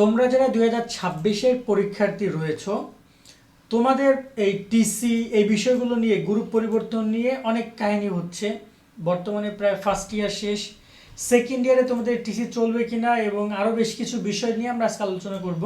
তোমরা যারা দুই হাজার ছাব্বিশের পরীক্ষার্থী রয়েছ, তোমাদের এই টিসি এই বিষয়গুলো নিয়ে গ্রুপ পরিবর্তন নিয়ে অনেক কাহিনী হচ্ছে। বর্তমানে প্রায় ফার্স্ট ইয়ার শেষ। সেকেন্ড ইয়ারে তোমাদের টিসি চলবে কিনা এবং আরও বেশ কিছু বিষয় নিয়ে আমরা আজকে আলোচনা করব।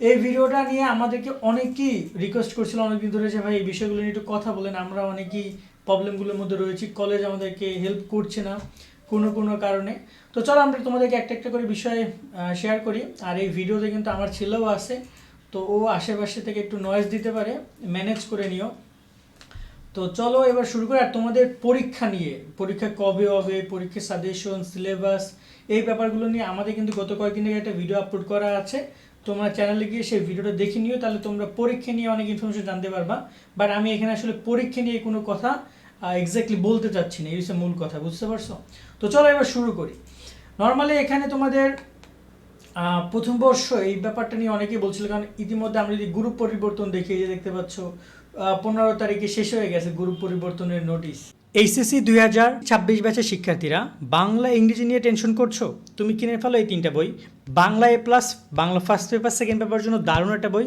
এই ভিডিওটা নিয়ে আমাদেরকে অনেকেই রিকোয়েস্ট করছিল, অনেকদিন ধরে যে ভাই এই বিষয়গুলো নিয়ে একটু কথা বলেন। আমরা অনেকেই প্রবলেমগুলোর মধ্যে রয়েছি। কলেজ আমাদেরকে হেল্প করছে না কোনো কোনো কারণে। তো চলো, আমরা তোমাদেরকে একটা একটা করে বিষয়ে শেয়ার করি। আর এই ভিডিওতে কিন্তু আমার ছেলেও আছে, তো ও আশেপাশে থেকে একটু নয়েজ দিতে পারে ম্যানেজ করে নিও। তো চলো, এবার শুরু করি। আর তোমাদের পরীক্ষা নিয়ে, পরীক্ষা কবে হবে, পরীক্ষার সাজেশন সিলেবাস এই ব্যাপারগুলো নিয়ে আমাদের কিন্তু গত কয়েকদিন আগে একটা ভিডিও আপলোড করা আছে। তোমরা চ্যানেলে গিয়ে সেই ভিডিওটা দেখে নিও, তাহলে তোমরা পরীক্ষা নিয়ে অনেক ইনফরমেশন জানতে পারবা। বাট আমি এখানে আসলে পরীক্ষা নিয়ে কোনো কথা এক্স্যাক্টলি বলতে চাচ্ছি না, এই হচ্ছে মূল কথা, বুঝতে পারছ? তো চলো, এবার শুরু করি। নর্মালি এখানে তোমাদের প্রথম বর্ষ এই ব্যাপারটা নিয়ে অনেকেই বলছিল, কারণ ইতিমধ্যে আমরা যদি গ্রুপ পরিবর্তন দেখি যে দেখতে পাচ্ছ পনেরো তারিখে শেষ হয়ে গেছে গ্রুপ পরিবর্তনের নোটিশ এইচএসসি দুই হাজার ছাব্বিশ ব্যাচের শিক্ষার্থীরা, বাংলা, ইংরেজি নিয়ে টেনশন করছ? তুমি কিনে ফেলো এই তিনটা বই। Bangla A plus Bangla first paper second paper জন্য দারুণ একটা বই।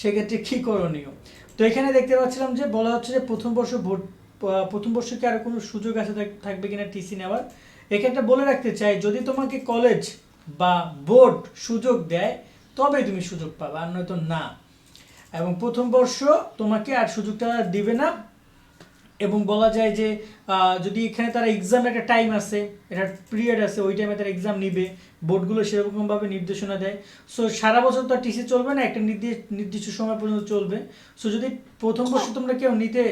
সেক্ষেত্রে কী করণীয়? তো এখানে দেখতে পাচ্ছিলাম যে, বলা হচ্ছে যে, প্রথম বর্ষ ভোট প্রথম বর্ষ কি আর কোনো সুযোগ আছে থাকবে কিনা টিসি নেওয়ার? এক্ষেত্রে বলে রাখতে চাই, যদি তোমাকে কলেজ বা বোর্ড সুযোগ দেয় তবে তুমি সুযোগ পাবে, আর নয়তো না। এবং প্রথম বর্ষ তোমাকে আর সুযোগটা দিবে না এবং বলা যায় যে যদি এখানে তারা এক্সাম একটা টাইম আছে একটা পিরিয়ড আছে, ওই টাইমে তারা এক্সাম নিবে বোর্ডগুলো সেরকমভাবে নির্দেশনা দেয়। সো সারা বছর তো টিসি চলবে না, একটা নির্দিষ্ট সময় পর্যন্ত চলবে। সো যদি প্রথম বর্ষ তোমরা কেউ নিতে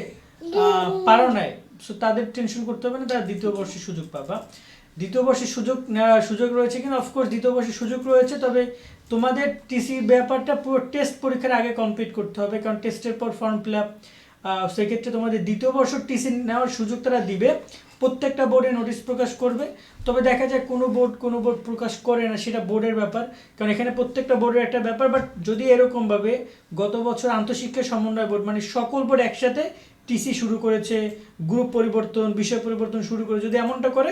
পারো নাই সো তাদের টেনশন করতে হবে না, তারা দ্বিতীয় বর্ষে সুযোগ পাবা। দ্বিতীয় বর্ষে সুযোগ সুযোগ রয়েছে কিনা? অফকোর্স দ্বিতীয় বর্ষে সুযোগ রয়েছে, তবে তোমাদের টিসির ব্যাপারটা পুরো টেস্ট পরীক্ষার আগে কমপ্লিট করতে হবে, কারণ টেস্টের পর ফর্ম ফিল আপ সেক্ষেত্রে তোমাদের দ্বিতীয় বর্ষ টিসি নেওয়ার সুযোগ তারা দিবে। প্রত্যেকটা বোর্ডে নোটিশ প্রকাশ করবে। তবে দেখা যায় কোনো বোর্ড কোনো বোর্ড প্রকাশ করে না, সেটা বোর্ডের ব্যাপার। কারণ এখানে প্রত্যেকটা বোর্ডের একটা ব্যাপার বাট যদি এরকমভাবে গত বছর আন্তঃশিক্ষা সমন্বয় বোর্ড মানে সকল বোর্ড একসাথে টিসি শুরু করেছে, গ্রুপ পরিবর্তন, বিষয় পরিবর্তন শুরু করে, যদি এমনটা করে,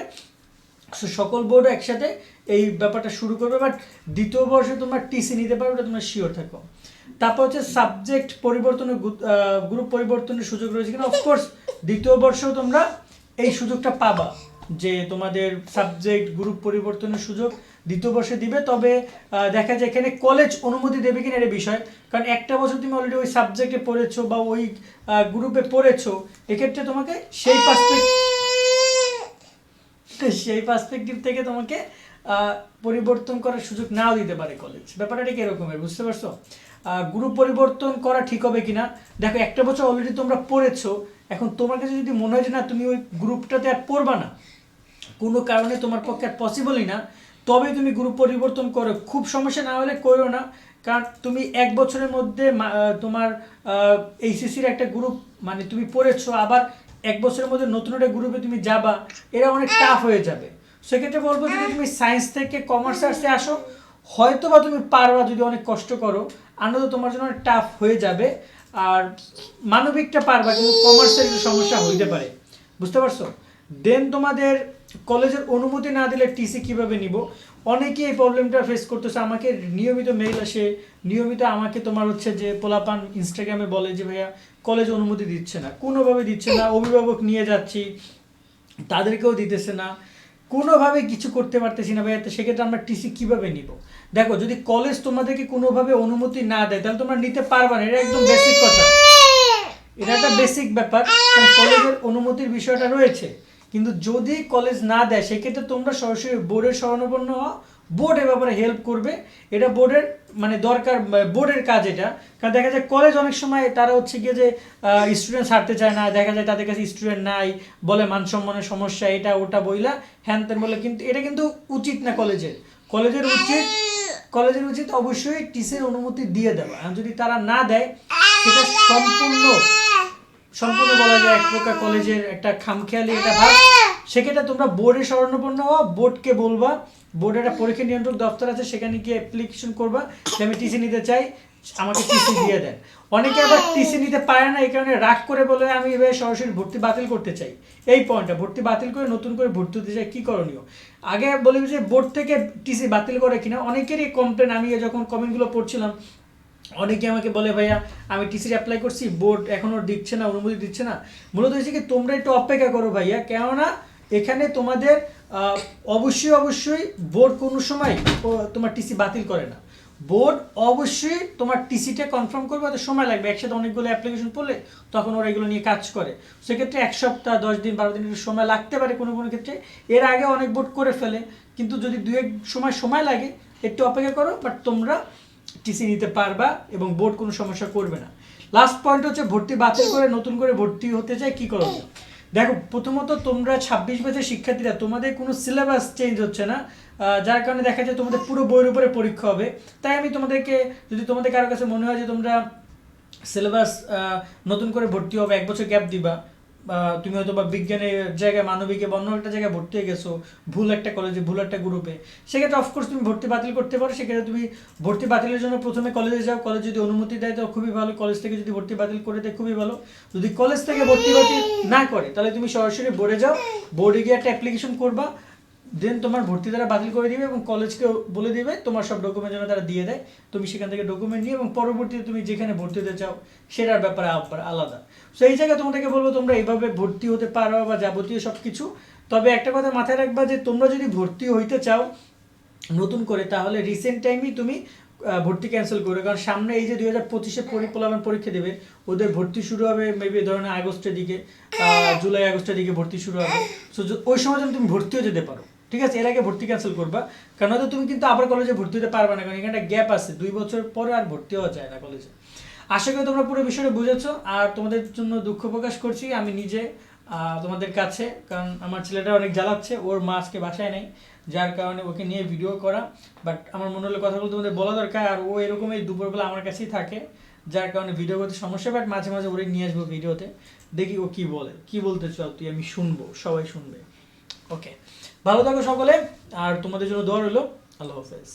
সো সকল বোর্ড একসাথে এই ব্যাপারটা শুরু করবে। বাট দ্বিতীয় বর্ষে তোমরা টিসি নিতে পারবে এটা তোমরা শিওর থাকো। তারপর হচ্ছে সাবজেক্ট পরিবর্তনের গ্রুপ পরিবর্তনের সুযোগ রয়েছে কিনা? অফকোর্স দ্বিতীয় বর্ষেও তোমরা এই সুযোগটা পাবা যে তোমাদের সাবজেক্ট গ্রুপ পরিবর্তনের সুযোগ দ্বিতীয় বর্ষে দিবে। তবে দেখা যায় এখানে কলেজ অনুমতি দেবে কিনা এটা বিষয়। কারণ একটা বছর তুমি অলরেডি ওই সাবজেক্টে পড়েছো বা ওই গ্রুপে পড়েছো, এক্ষেত্রে তোমাকে সেই পার্সপেক্ট সেই পার্সপেক্টিভ থেকে তোমাকে পরিবর্তন করার সুযোগ নাও দিতে পারে কলেজ ব্যাপারটা ঠিক এরকমের বুঝতে পারছ? গ্রুপ পরিবর্তন করা ঠিক হবে কিনা? দেখো একটা বছর অলরেডি তোমরা পড়েছো। এখন তোমার কাছে যদি মনে হয় যে না তুমি ওই গ্রুপটাতে আর পড়বা না কোনো কারণে তোমার পক্ষে আর পসিবলই না তবে তুমি গ্রুপ পরিবর্তন করো। খুব সমস্যা না হলে করো না কারণ তুমি এক বছরের মধ্যে তোমার এইচএসির একটা গ্রুপ মানে তুমি পড়েছো আবার এক বছরের মধ্যে নতুন একটা গ্রুপে তুমি যাবা এরা অনেক টাফ হয়ে যাবে। সেক্ষেত্রে বলব যদি তুমি সায়েন্স থেকে কমার্স আর্টসে আসো হয়তো বা তুমি পারবা যদি অনেক কষ্ট করো। আনন্দ তোমার জন্য টাফ হয়ে যাবে। আর মানবিকটা পারবা কিন্তু কমার্সের একটু সমস্যা হইতে পারে। বুঝতে পারছ? দেন তোমাদের কলেজের অনুমতি না দিলে টিসি কীভাবে নিব? অনেকেই এই প্রবলেমটা ফেস করতেছে। আমাকে নিয়মিত মেইল আসে। নিয়মিত আমাকে তোমার হচ্ছে যে পোলাপান ইনস্টাগ্রামে বলে যে ভাইয়া কলেজ অনুমতি দিচ্ছে না। কোনোভাবে দিচ্ছে না। অভিভাবক নিয়ে যাচ্ছি। তাদেরকেও দিতেছে না। কোনোভাবে কিছু করতে পারতেছি না ভাইয়া, তো সেক্ষেত্রে আমরা টিসি কীভাবে নিব? দেখো, যদি কলেজ তোমাদেরকে কোনোভাবে অনুমতি না দেয়, তাহলে তোমরা নিতে পারবা না, এটা একদম বেসিক কথা। এটা একটা বেসিক ব্যাপার কলেজের অনুমতির বিষয়টা রয়েছে। কিন্তু যদি কলেজ না দেয়, সেক্ষেত্রে তোমরা সরাসরি বোর্ডের স্বর্ণপন্ন হওয়া বোর্ড এ ব্যাপারে হেল্প করবে। এটা বোর্ডের মানে দরকার বোর্ডের কাজ এটা। কারণ দেখা যায় কলেজ অনেক সময় তারা হচ্ছে গিয়ে যে স্টুডেন্ট ছাড়তে চায় না, দেখা যায় তাদের কাছে স্টুডেন্ট নাই, বলে মানসম্মানের সমস্যা, এটা, ওটা বইলা, হ্যান ত্যান বলে, কিন্তু এটা কিন্তু উচিত না কলেজের কলেজের উচিত কলেজের উচিত অবশ্যই টিসের অনুমতি দিয়ে দেওয়া। যদি তারা না দেয়, সেটা সম্পূর্ণ সম্পূর্ণ বলা যায় এক প্রকার কলেজের একটা খামখেয়ালি, একটা ভাব সেক্ষেত্রে তোমরা বোর্ডে স্বর্ণপন্ন হওয়া বোর্ডকে বলবা বোর্ডের একটা পরীক্ষা নিয়ন্ত্রক দপ্তর আছে, সেখানে গিয়ে অ্যাপ্লিকেশন করবা, যে আমি টিসি নিতে চাই, আমাকে টিসি দিয়ে দেন। অনেকে আবার টিসি নিতে পারে না, এই কারণে রাগ করে বলে, আমি এবার সরাসরি ভর্তি বাতিল করতে চাই। এই পয়েন্টটা ভর্তি বাতিল করে নতুন করে ভর্তি হতে চাই, কী করণীয়? আগে বলি যে বোর্ড থেকে টিসি বাতিল করে কিনা, অনেকেরই কমপ্লেন আমি যখন কমেন্টগুলো পড়ছিলাম, অনেকে আমাকে বলে, ভাইয়া, আমি টিসির অ্যাপ্লাই করছি বোর্ড এখনও দিচ্ছে না, অনুমতি দিচ্ছে না। মূলত হচ্ছে কি, তোমরা একটু অপেক্ষা করো ভাইয়া, কেননা এখানে তোমাদের অবশ্যই অবশ্যই বোর্ড কোনো সময় তোমার টিসি বাতিল করে না। বোর্ড অবশ্যই তোমার টিসিটা কনফার্ম করবে হয়তো সময় লাগবে। একসাথে অনেকগুলো অ্যাপ্লিকেশন পড়লে তখন ওরা এগুলো নিয়ে কাজ করে। সেক্ষেত্রে এক সপ্তাহ, দশ দিন, বারো দিন সময় লাগতে পারে কোনো কোনো ক্ষেত্রে। এর আগে অনেক বোর্ড করে ফেলে, কিন্তু যদি দু এক সময় সময় লাগে, একটু অপেক্ষা করো বাট তোমরা টিসি নিতে পারবা এবং বোর্ড কোনো সমস্যা করবে না। লাস্ট পয়েন্ট হচ্ছে ভর্তি বাতিল করে নতুন করে ভর্তি হতে চাই, কি করণীয় দেখো, প্রথমত তোমরা ছাব্বিশ বছরের শিক্ষার্থীরা, তোমাদের কোনো সিলেবাস চেঞ্জ হচ্ছে না। যার কারণে দেখা যায় তোমাদের পুরো বইয়ের উপরে পরীক্ষা হবে। তাই আমি তোমাদেরকে, যদি তোমাদের কারও কাছে মনে হয় যে তোমরা সিলেবাস নতুন করে ভর্তি হবে এক বছর গ্যাপ দিবা তুমি হয়তো বা বিজ্ঞানের জায়গায়, মানবিকে বা অন্য একটা জায়গায় ভর্তি হয়ে গেছো, ভুল একটা কলেজে ভুল একটা গ্রুপে সেক্ষেত্রে অফকোর্স তুমি ভর্তি বাতিল করতে পারো, সেক্ষেত্রে তুমি ভর্তি বাতিলের জন্য প্রথমে কলেজে যাও। কলেজ যদি অনুমতি দেয় তো খুবই ভালো। কলেজ থেকে যদি ভর্তি বাতিল করে দেয়, খুবই ভালো। যদি কলেজ থেকে ভর্তি বাতিল না করে, তাহলে তুমি সরাসরি বোর্ডে যাও। বোর্ডে গিয়ে একটা অ্যাপ্লিকেশন করবা। দেন তোমার ভর্তি তারা বাতিল করে দিবে এবং কলেজকে বলে দিবে, তোমার সব ডকুমেন্ট যেন তারা দিয়ে দেয়। তুমি সেখান থেকে ডকুমেন্ট নিয়ে এবং পরবর্তীতে তুমি যেখানে ভর্তি হতে চাও, সেটার ব্যাপারে আলাদা। সো এই জায়গায় তোমাদেরকে বলব, তোমরা এইভাবে ভর্তি হতে পারো বা যাবতীয় সব কিছু। তবে একটা কথা মাথায় রাখবা যে, তোমরা যদি ভর্তি হইতে চাও নতুন করে, তাহলে রিসেন্ট টাইমই তুমি ভর্তি ক্যান্সেল করবে। কারণ সামনে এই যে দুই হাজার পঁচিশে পরিকল্পনা পরীক্ষা দেবে, ওদের ভর্তি শুরু হবে মেবি ধরুন আগস্টের দিকে জুলাই, আগস্টের দিকে ভর্তি শুরু হবে। সো ওই সময় যেন তুমি ভর্তিও যেতে পারো। ঠিক আছে, এর আগে ভর্তি ক্যান্সেল করবা। কারণ হয়তো তুমি কিন্তু আবার কলেজে ভর্তি হতে পারবে না, কারণ এখানে একটা গ্যাপ আছে, দুই বছর পরে আর ভর্তি হওয়া যায় না কলেজে আশা করি তোমরা পুরো বিষয়টা বুঝেছ, আর তোমাদের জন্য দুঃখ প্রকাশ করছি, আমি নিজে তোমাদের কাছে, কারণ আমার ছেলেটা অনেক জ্বালাচ্ছে, ওর মা আজকে বাসায় নেই, যার কারণে ওকে নিয়ে ভিডিও করা বাট আমার মনে হলো কথাগুলো তোমাদের বলা দরকার, আর ও এরকমই দুপুরবেলা আমার কাছেই থাকে, যার কারণে ভিডিও করতে সমস্যা বাট মাঝে মাঝে ওরে নিয়ে আসব ভিডিওতে দেখি ও কি বলে, কি বলতে চাও তুই, আমি শুনব, সবাই শুনবে। ওকে ভালো থাকো সকলে আর তোমাদের জন্য দোয়া রইল। আল্লাহ হাফেজ।